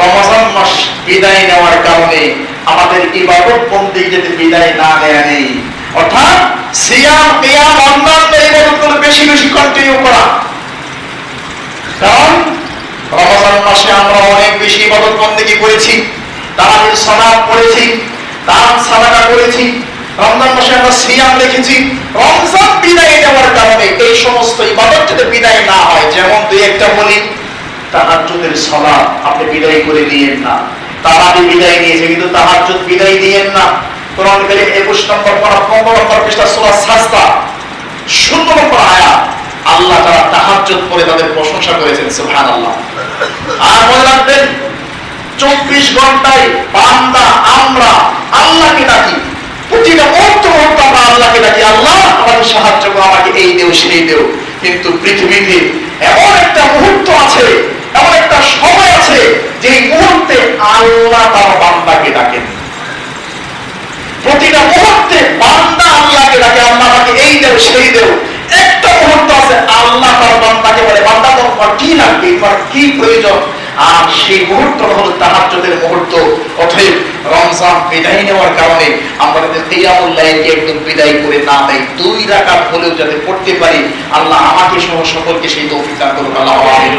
রমজান মাস বিদায় নেওয়ার কারণে আমাদের ইবাদত বিদায় না নেই, অর্থাৎ সিয়াম অন্যান্য ইবাদতগুলো বেশি বেশি কন্টিনিউ করা। কারণ রমজান মাসে আমরা অনেক বেশি ইবাদত করেছি? পড়েছি, দান করেছি, রমজান মাসে আমরা সিয়াম রেখেছি। রমজান বিদায় নেওয়ার কারণে এই সমস্ত ইবাদত যাতে বিদায় না হয়, যেমন দুই একটা বলি, তাহাজ্জুদের সালাত। আপনি বিদায় করে দিয়েন না। তারাবি বিদায় নিয়েছে কিন্তু তাহাজ্জুদ বিদায় দিয়েন না। কোরআন 21 নম্বর পারা 15 নম্বর পৃষ্ঠা, সূরা সাজদা, শূন্য নম্বর আয়াত। আল্লাহ তারা করে তাদের প্রশংসা করেছেন, সুবহানাল্লাহ। আর মনে রাখবেন, চব্বিশ ঘন্টায় বান্দা, আমরা, আল্লাহকে ডাকি। প্রতিটা মুহূর্ত মুহূর্ত আমরা আল্লাহকে ডাকি। আল্লাহ আমাকে সাহায্য করো, আমাকে এই দেও, সেই দেও। কিন্তু পৃথিবীতে এমন একটা মুহূর্ত আছে আল্লাহ তার বান্দাকে ডাকেন। প্রতিটা মুহূর্তে বান্দা আল্লাহকে ডাকে, আল্লাহ আমাকে এই সেই একটা মুহূর্ত আছে, আল্লাহ তার বান্দাকে বলে, বান্দা, তোমার কি লাগবে? তোমার কি প্রয়োজন? আর সেই মুহূর্ত হলো মুহূর্ত। অতএব রমজান বিদায় নেওয়ার কারণে আমরা একদম বিদায় করে না দেয় দুই রাকাত হলেও যাতে পড়তে পারি, আল্লাহ আমাকে সহ সকলকে সেই তৌফিক দান করুন। আল্লাহ আমিন